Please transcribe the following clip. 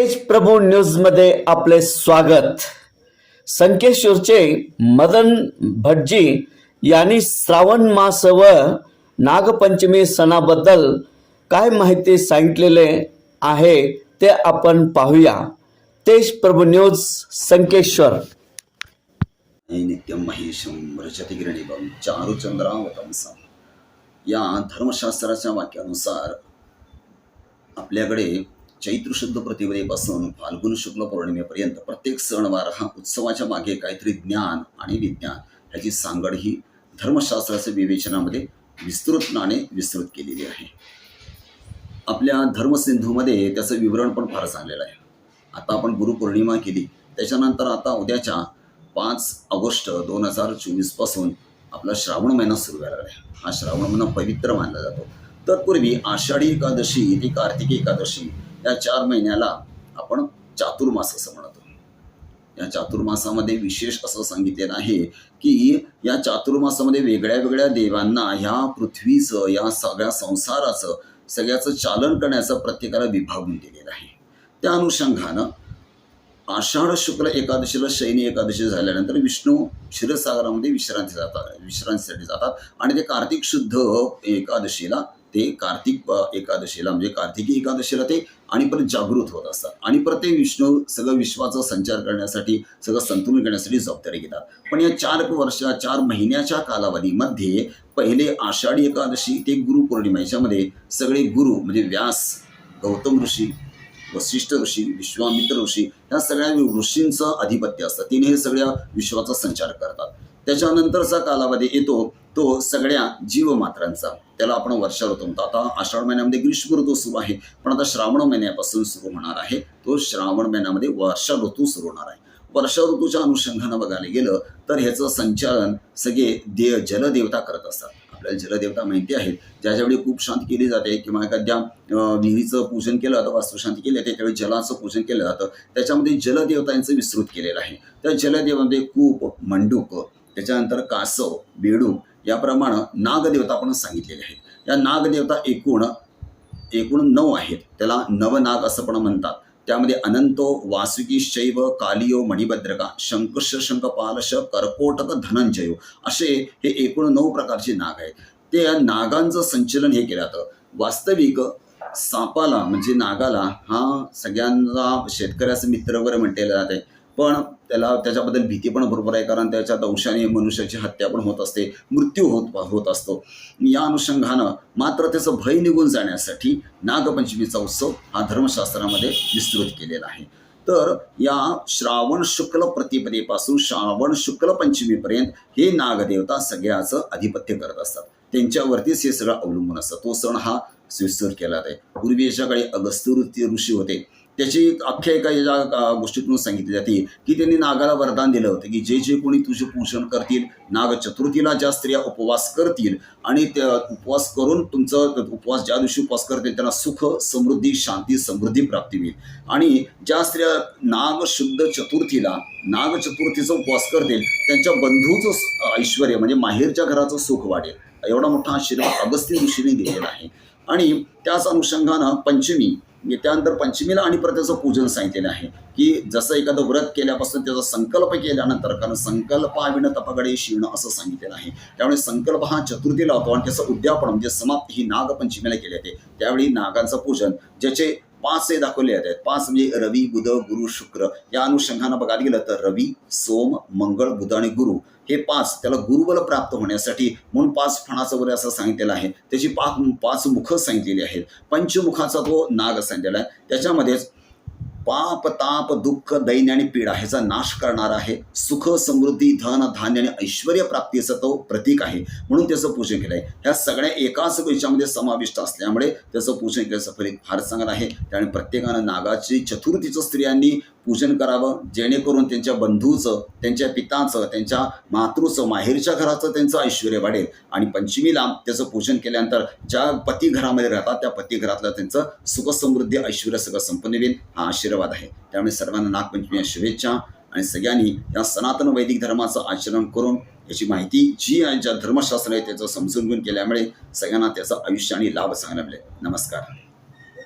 तेज प्रभू न्यूजमध्ये आपले स्वागत. संकेश्वरचे मदन भटजी यांनी श्रावण मास व नागपंचमी सणाबद्दल काय माहिती सांगितलेले आहे ते आपण पाहूया. तेज प्रभू न्यूज संकेश्वर. नित्यम महेशम रचति गिरणीवं या धर्मशास्त्राच्या वाक्यानुसार आपल्याकडे चैत्र शुद्ध प्रतिपदेपासून फाल्गुन शुक्ल पौर्णिमेपर्यंत प्रत्येक सणवार हा उत्सवाच्या मागे काहीतरी ज्ञान आणि विज्ञान ह्याची सांगड ही धर्मशास्त्राच्या विवेचनामध्ये विस्तृतपणाने विस्तृत केलेली आहे. आपल्या धर्मसिंधूमध्ये त्याचं विवरण पण फार चांगलेलं आहे. आता आपण गुरुपौर्णिमा केली त्याच्यानंतर आता उद्याच्या पाच ऑगस्ट दोन हजार चोवीसपासून आपला श्रावण महिना सुरू व्हायला आहे. हा श्रावण महिना पवित्र मानला जातो. तत्पूर्वी आषाढी एकादशी ती कार्तिकी एकादशी या चार महिन्याला आपण चातुर्मास असं म्हणतो. या चातुर्मासामध्ये विशेष असं सांगितलेलं आहे की या चातुर्मासामध्ये वेगळ्या वेगळ्या देवांना ह्या पृथ्वीचं या सगळ्या संसाराचं सगळ्याचं चालन करण्याचं प्रत्येकाला विभागून दिलेलं आहे. त्या अनुषंगानं आषाढ शुक्ल एकादशीला शैनी एकादशी झाल्यानंतर विष्णू क्षीरसागरामध्ये विश्रांती जातात विश्रांतीसाठी जातात. आणि ते कार्तिक शुद्ध एकादशीला ते कार्तिक एकादशीला म्हणजे कार्तिकी एकादशीला ते आणि परत जागृत होत असतात. आणि परत ते विष्णू सगळं विश्वाचा संचार करण्यासाठी सगळं संतुलन करण्यासाठी जबाबदारी घेतात. पण या चार वर्षा चार महिन्याच्या कालावधीमध्ये पहिले आषाढी एकादशी ते गुरुपौर्णिमा याच्यामध्ये सगळे गुरु म्हणजे व्यास गौतम ऋषी वशिष्ठ ऋषी विश्वामित्र ऋषी या सगळ्या ऋषींचं अधिपत्य असतं. तिने हे सगळ्या विश्वाचा संचार करतात. त्याच्यानंतरचा कालावधी येतो तो सगळ्या जीवमात्रांचा. त्याला आपण वर्षा ऋतू म्हणतो आता आषाढ महिन्यामध्ये ग्रीष्म ऋतू सुरू आहे. पण आता श्रावण महिन्यापासून सुरू होणार आहे. तो श्रावण महिन्यामध्ये वर्षा ऋतू सुरू होणार आहे. वर्षा ऋतूच्या अनुषंगानं बघायला गेलं तर ह्याचं संचालन सगळे देव जलदेवता करत असतात. आपल्याला जलदेवता माहिती आहेत. ज्याच्यावेळी खूप शांती केली जाते किंवा एखाद्या विहिरीचं पूजन केलं जातं वास्तुशांती केली जाते त्यावेळी जलाचं पूजन केलं जातं. त्याच्यामध्ये जलदेवतांचं विस्तृत केलेलं आहे. त्या जलदेवामध्ये कूप मंडूक त्याच्यानंतर कासव बेडूक याप्रमाणे नागदेवता आपण सांगितलेले आहेत. या नागदेवता एकूण एकूण नऊ आहेत. त्याला नवनाग असं पण म्हणतात. त्यामध्ये अनंतो वासुकी शैव कालियो मणिभद्रका शंकुश शंखपालश कर्कोटक धनंजयो असे हे एकूण नऊ प्रकारचे नाग आहेत. ते या नागांचं संचलन हे केलं जातं. वास्तविक सापाला म्हणजे नागाला हा सगळ्यांना शेतकऱ्याचं मित्र वगैरे म्हटलेलं जाते पण त्याला त्याच्याबद्दल भीती पण भरपूर आहे कारण त्याच्या दंशाने मनुष्याची हत्या पण होत असते मृत्यू होत होत असतो. या अनुषंगानं मात्र त्याचं भय निघून जाण्यासाठी नागपंचमीचा उत्सव हा धर्मशास्त्रामध्ये विस्तृत केलेला आहे. तर या श्रावण शुक्ल प्रतिपदेपासून श्रावण शुक्ल पंचमीपर्यंत हे नागदेवता सगळ्याचं अधिपत्य करत असतात. त्यांच्यावरतीच हे सगळं अवलंबून असतं. तो सण हा विस्तृत केला जाते पूर्वीच्या काळी अगस्त्य ऋषी होते. त्याची आख्यायिका या गोष्टीतून सांगितली जाते की त्यांनी नागाला वरदान दिलं होतं की जे जे कोणी तुझे पूजन करतील नाग चतुर्थीला ज्या स्त्रिया उपवास करतील आणि त्या उपवास करून तुमचं उपवास ज्या दिवशी उपवास करतील त्यांना सुख समृद्धी शांती समृद्धी प्राप्ती होईल. आणि ज्या स्त्रिया नाग शुद्ध चतुर्थीला नाग चतुर्थीचा उपवास करतील त्यांच्या बंधूचं ऐश्वर म्हणजे माहेरच्या घराचं सुख वाढेल एवढा मोठा आशीर्वाद अगस्ती ऋषीने दिलेला आहे. आणि त्याच अनुषंगानं पंचमी त्यानंतर पंचमीला आणि परत त्याचं पूजन सांगितलेलं आहे की जसं एखादं व्रत केल्यापासून त्याचा संकल्प केल्यानंतर कारण संकल्पाविण तपगडे शिवणं असं सांगितलेलं आहे. त्यामुळे संकल्प हा चतुर्थीला होतो आणि त्याचं उद्यापन म्हणजे समाप्ती ही नागपंचमीला केली जाते. त्यावेळी नागांचं पूजन ज्याचे पाच हे दाखवले आहेत पाच म्हणजे रवी बुध गुरु शुक्र. या अनुषंगानं बघायला गेलं तर रवी सोम मंगळ बुध आणि गुरु हे पाच त्याला गुरुबल प्राप्त होण्यासाठी म्हणून पाच फणाचं वगैरे असं सांगितलेलं आहे. त्याची पाच पाच मुखं सांगितलेली आहेत. पंचमुखाचा तो नाग सांगितलेला आहे. त्याच्यामध्येच पाप ताप दुःख दैन्य आणि पीडा ह्याचा नाश करणारा आहे. सुख समृद्धी धन धान्य आणि ऐश्वर प्राप्तीचं तो प्रतीक आहे. म्हणून त्याचं पूजन केलं आहे. ह्या सगळ्या एकाच विषयामध्ये समाविष्ट असल्यामुळे त्याचं पूजन केल्याचं फलित फार चांगलं आहे. त्यामुळे प्रत्येकानं नागाची चतुर्थीचं स्त्रियांनी पूजन करावं जेणेकरून त्यांच्या बंधूचं त्यांच्या पिताचं त्यांच्या मातृचं माहेरच्या घराचं त्यांचं ऐश्वर वाढेल. आणि पंचमीला त्याचं पूजन केल्यानंतर ज्या पती घरामध्ये राहतात त्या पती घरातलं त्यांचं सुखसमृद्धी ऐश्वर सगळं संपन्न होईल हा आशीर्वाद आहे. त्यामुळे सर्वांना नागपंचमी शुभेच्छा आणि सगळ्यांनी या सनातन वैदिक धर्माचं आचरण करून याची माहिती जी ज्या धर्मशास्त्र आहे त्याचं समजून घेऊन केल्यामुळे सगळ्यांना त्याचं आयुष्य आणि लाभ सांगण्यामुळे नमस्कार.